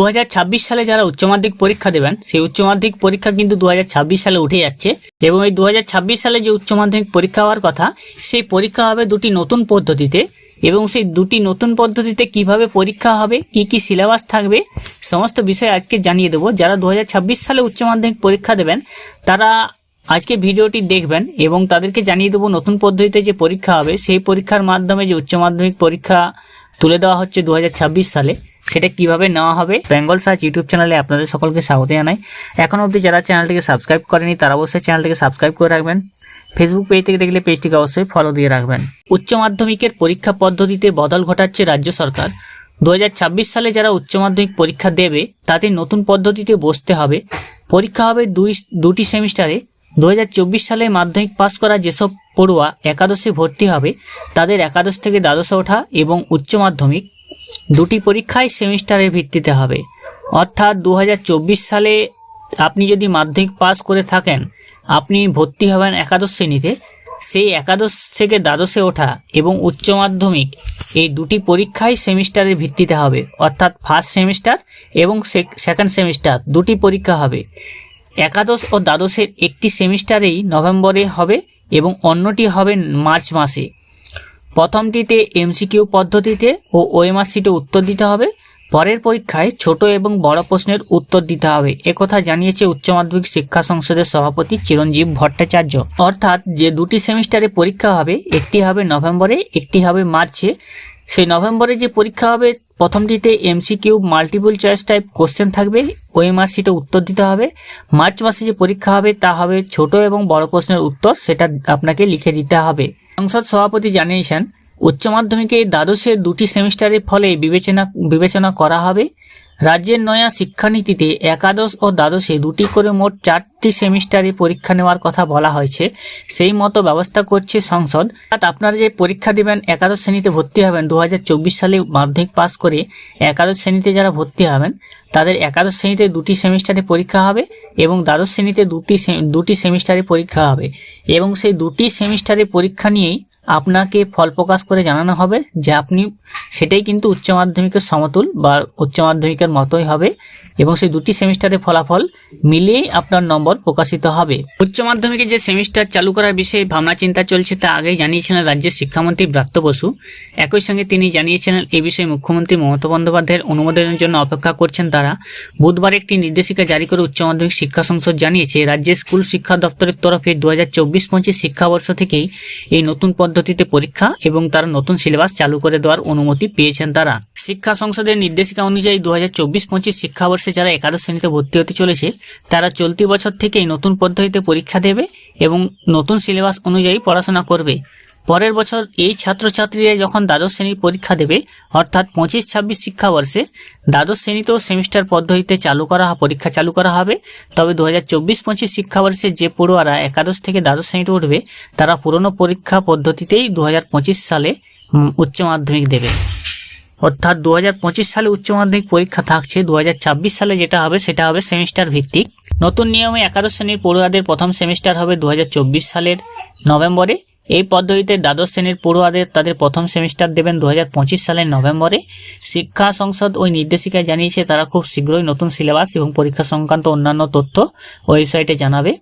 দু হাজার ছাব্বিশ সালে যারা উচ্চ মাধ্যমিক পরীক্ষা দেবেন, সেই উচ্চ মাধ্যমিক পরীক্ষা কিন্তু দু হাজার ছাব্বিশ সালে উঠে যাচ্ছে এবং এই দু হাজার ছাব্বিশ সালে যে উচ্চ মাধ্যমিক পরীক্ষা হওয়ার কথা, সেই পরীক্ষা হবে দুটি নতুন পদ্ধতিতে এবং সেই দুটি নতুন পদ্ধতিতে কীভাবে পরীক্ষা হবে, কি কি সিলেবাস থাকবে, সমস্ত বিষয় আজকে জানিয়ে দেবো। যারা দু হাজার ছাব্বিশ সালে উচ্চ মাধ্যমিক পরীক্ষা দেবেন, তারা আজকে ভিডিওটি দেখবেন এবং তাদেরকে জানিয়ে দেবো নতুন পদ্ধতিতে যে পরীক্ষা হবে, সেই পরীক্ষার মাধ্যমে যে উচ্চ মাধ্যমিক পরীক্ষা তুলে দেওয়া হচ্ছে দু হাজার ছাব্বিশ সালে। সেটা কীভাবে নেওয়া হবে? বেঙ্গল সার্চ ইউটিউব চ্যানেলে আপনাদের সকলকে স্বাগত জানাই। এখন অবধি যারা চ্যানেলটিকে সাবস্ক্রাইব করেনি, তারা অবশ্যই চ্যানেলটিকে সাবস্ক্রাইব করে রাখবেন। ফেসবুক পেজ থেকে দেখলে পেজটিকে অবশ্যই ফলো দিয়ে রাখবেন। উচ্চ মাধ্যমিকের পরীক্ষা পদ্ধতিতে বদল ঘটাচ্ছে রাজ্য সরকার। দু হাজার ছাব্বিশ সালে যারা উচ্চ মাধ্যমিক পরীক্ষা দেবে তাদের নতুন পদ্ধতিতে বসতে হবে। পরীক্ষা হবে দুই, দুটি সেমিস্টারে। দু হাজার চব্বিশ সালে মাধ্যমিক পাস করা যেসব পড়ুয়া একাদশে ভর্তি হবে, তাদের একাদশ থেকে দ্বাদশে ওঠা এবং উচ্চ মাধ্যমিক দুটি পরীক্ষায় সেমিস্টারের ভিত্তিতে হবে। অর্থাৎ দু হাজার চব্বিশ সালে আপনি যদি মাধ্যমিক পাস করে থাকেন, আপনি ভর্তি হবেন একাদশ শ্রেণীতে। সেই একাদশ থেকে দ্বাদশে ওঠা এবং উচ্চ মাধ্যমিক এই দুটি পরীক্ষাই সেমিস্টারের ভিত্তিতে হবে। অর্থাৎ ফার্স্ট সেমিস্টার এবং সেকেন্ড সেমিস্টার দুটি পরীক্ষা হবে। একাদশ ও দ্বাদশের একটি সেমিস্টারেই নভেম্বরে হবে এবং অন্যটি হবে মার্চ মাসে। প্রথমটিতে এমসিকিউ পদ্ধতিতে ও ওএমআর সিটে উত্তর দিতে হবে। পরের পরীক্ষায় ছোট এবং বড় প্রশ্নের উত্তর দিতে হবে। একথা জানিয়েছে উচ্চ মাধ্যমিক শিক্ষা সংসদের সভাপতি চিরঞ্জীব ভট্টাচার্য। অর্থাৎ যে দুটি সেমিস্টারে পরীক্ষা হবে, একটি হবে নভেম্বরে, একটি হবে মার্চে। সেই নভেম্বরে যে পরীক্ষা হবে, প্রথমটিতে MCQ multiple choice type question থাকবে। ওএমআর সিটে উত্তর দিতে হবে। মার্চ মাসে যে পরীক্ষা হবে, তা হবে ছোট এবং বড় প্রশ্নের উত্তর, সেটা আপনাকে লিখে দিতে হবে। সংসদ সভাপতি জানিয়েছেন, উচ্চ মাধ্যমিকে দ্বাদশের দুটি সেমিস্টারের ফলে বিবেচনা বিবেচনা করা হবে। রাজ্যের নয়া শিক্ষানীতিতে একাদশ ও দ্বাদশে দুটি করে মোট চারটি সেমিস্টারে পরীক্ষা নেওয়ার কথা বলা হয়েছে। সেই মতো ব্যবস্থা করছে সংসদ। আপনারা যে পরীক্ষা দেবেন, একাদশ শ্রেণীতে ভর্তি হবেন দু হাজার চব্বিশ সালে মাধ্যমিক পাস করে একাদশ শ্রেণীতে যারা ভর্তি হবেন, তাদের একাদশ শ্রেণীতে দুটি সেমিস্টারে পরীক্ষা হবে এবং দ্বাদশ শ্রেণীতে দুটি দুটি সেমিস্টারে পরীক্ষা হবে। এবং সেই দুটি সেমিস্টারে পরীক্ষা নিয়েই আপনাকে ফল প্রকাশ করে জানানো হবে যে আপনি, সেটাই কিন্তু উচ্চ মাধ্যমিকের সমতুল বা উচ্চ মাধ্যমিকের মতোই হবে এবং সেই দুটি সেমিস্টারের ফলাফল মিলিয়েই আপনার নম্বর প্রকাশিত হবে। উচ্চ মাধ্যমিকে যে সেমিস্টার চালু করার বিষয়ে ভাবনা চিন্তা চলছে তা আগেই জানিয়েছিলেন রাজ্যের শিক্ষামন্ত্রী ব্রাত্য বসু। একই সঙ্গে তিনি জানিয়েছিলেন এ বিষয়ে মুখ্যমন্ত্রী মমতা বন্দ্যোপাধ্যায়ের অনুমোদনের জন্য অপেক্ষা করছেন তারা। বুধবার একটি নির্দেশিকা জারি করে উচ্চ মাধ্যমিক শিক্ষা সংসদ জানিয়েছে, রাজ্যের স্কুল শিক্ষা দপ্তরের তরফে দু হাজার চব্বিশ পঁচিশ শিক্ষাবর্ষ থেকেই এই নতুন পদ্ধতিতে পরীক্ষা এবং তার নতুন সিলেবাস চালু করে দেওয়ার অনুমতি পেয়েছেন তারা। শিক্ষা সংসদের নির্দেশিকা অনুযায়ী দু হাজার চব্বিশ পঁচিশ শিক্ষাবর্ষে যারা একাদশ শ্রেণীতে ভর্তি হতে চলেছে, তারা চলতি বছর থেকেই নতুন পদ্ধতিতে পরীক্ষা দেবে এবং নতুন সিলেবাস অনুযায়ী পড়াশোনা করবে। পরের বছর এই ছাত্রছাত্রীরা যখন দ্বাদশ শ্রেণির পরীক্ষা দেবে, অর্থাৎ পঁচিশ ছাব্বিশ শিক্ষাবর্ষে, দ্বাদশ শ্রেণীতেও সেমিস্টার পদ্ধতিতে চালু করা পরীক্ষা চালু করা হবে। তবে দু হাজার চব্বিশ পঁচিশ শিক্ষাবর্ষে যে পড়ুয়ারা একাদশ থেকে দ্বাদশ শ্রেণীতে উঠবে, তারা পুরনো পরীক্ষা পদ্ধতিতেই দু হাজার পঁচিশ সালে উচ্চ মাধ্যমিক দেবে। অর্থাৎ দু হাজার পঁচিশ সালে উচ্চ মাধ্যমিক পরীক্ষা থাকছে, দু হাজার ছাব্বিশ সালে যেটা হবে সেটা হবে সেমিস্টার ভিত্তিক। নতুন নিয়মে একাদশ শ্রেণির পড়ুয়াদের প্রথম সেমিস্টার হবে দু হাজার চব্বিশ সালের নভেম্বরে। এই পদ্ধতিতে দ্বাদশ শ্রেণির পড়ুয়াদের তাদের প্রথম সেমিস্টার দেবেন দু হাজার পঁচিশ সালের নভেম্বরে। শিক্ষা সংসদ ওই নির্দেশিকায় জানিয়েছে, তারা খুব শীঘ্রই নতুন সিলেবাস এবং পরীক্ষা সংক্রান্ত অন্যান্য তথ্য ওয়েবসাইটে জানাবে।